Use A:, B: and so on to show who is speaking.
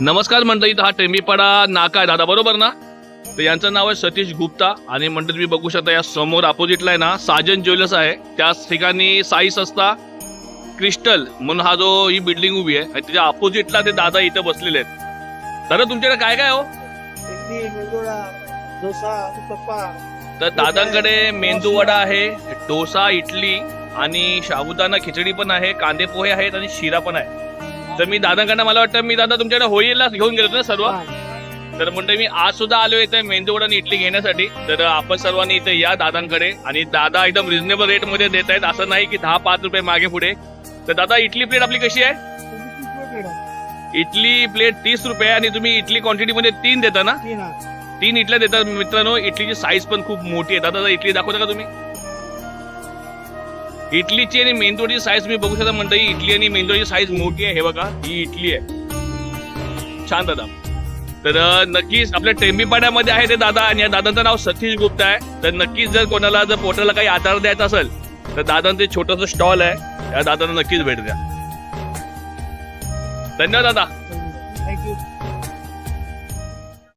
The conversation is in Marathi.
A: नमस्कार मंडळी हा टेंबीपाडा नाका आहे दादा बरोबर ना? तर यांचं नाव आहे सतीश गुप्ता आणि मंडळी तुम्ही बघू शकता या समोर अपोजिटला आहे ना साजन ज्वेलर्स आहे. त्याच ठिकाणी साई सस्ता क्रिस्टल म्हणून हा जो ही बिल्डिंग उभी आहे. आणि त्याच्या अपोजिटला ते दादा इथे बसलेले आहेत. दादा तुमच्याकडे काय काय हो? तर दादांकडे मेंदू वडा आहे डोसा इडली आणि साबुदाणा खिचडी पण आहे कांदे पोहे आहेत आणि शिरा पण आहे. तर मी दादांकडे मला वाटतं मी दादा तुमच्याकडे होळीला घेऊन गेलो ना सर्व. तर म्हणते मी आज सुद्धा आलो इथे मेंदू वडा आणि इडली घेण्यासाठी. तर आपण सर्वांनी इथे या दादांकडे आणि दादा एकदम रिझनेबल रेटमध्ये देत आहेत. असं नाही की दहा पाच रुपये मागे पुढे. तर दादा इडली प्लेट आपली कशी आहे? इडली प्लेट तीस रुपये आणि तुम्ही इडली क्वांटिटी मध्ये तीन देता ना?
B: तीन
A: इडल्या देतात मित्रांनो. इडलीची साईज पण खूप मोठी आहे. दादा इडली दाखवता का तुम्ही? इडलीची आणि मेंदोडीची साईज मी बघू शकता म्हणता इडली आणि मेंदोडीची साईज मोठी आहे. हे बघा ही इडली आहे. छान दादा. तर नक्कीच आपल्या टेंबीपाड्यामध्ये आहे ते दादा आणि या दादांचं नाव सतीश गुप्ता आहे. तर नक्कीच जर कोणाला जर पोटाला काही आधार द्यायचा असेल तर दादांचं ते छोटंसं स्टॉल आहे. त्या दादांना नक्कीच भेट द्या. धन्यवाद दादा. थँक्यू